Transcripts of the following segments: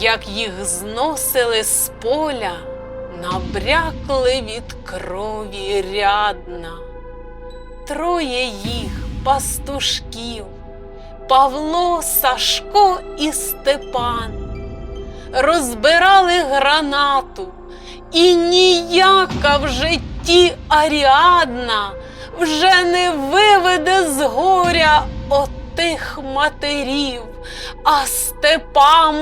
як їх зносили з поля, набрякли від крові рядна. Троє їх пастушків, Павло, Сашко і Степан розбирали гранату, і ніяка в житті Аріадна вже не виведе з горя отих матерів, а степам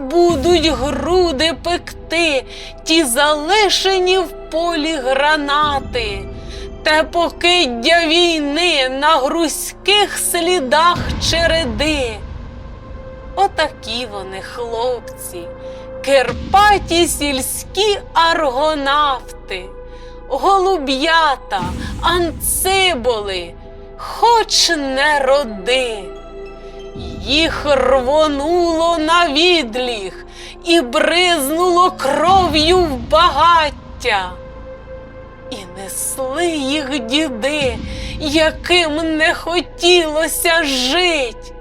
будуть груди пекти, ті залишені в полі гранати. Те покиддя війни на грузьких слідах череди. Отакі вони, хлопці, керпаті сільські аргонавти, голуб'ята, анциболи, хоч не роди. Їх рвонуло на відліг і бризнуло кров'ю в багаття. І несли їх діди, яким не хотілося жить.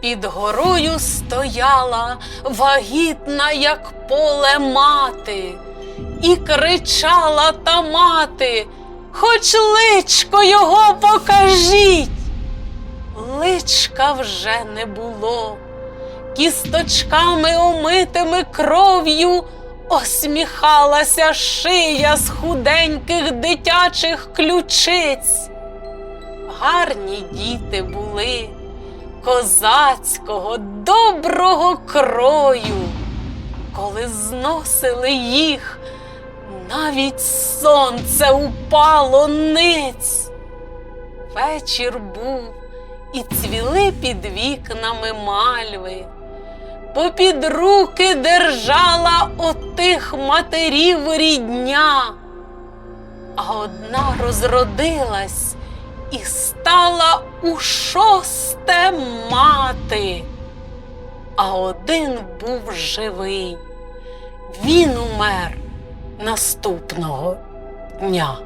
Під горою стояла вагітна, як поле мати, і кричала та мати, хоч личко його покажіть. Личка вже не було, кісточками омитими кров'ю осміхалася шия з худеньких дитячих ключиць. Гарні діти були козацького доброго крою, коли зносили їх, навіть сонце упало ниць. Вечір був і цвіли під вікнами мальви. Попід руки держала отих матерів рідня, а одна розродилась і стала у шосте мати, а один був живий. Він умер наступного дня.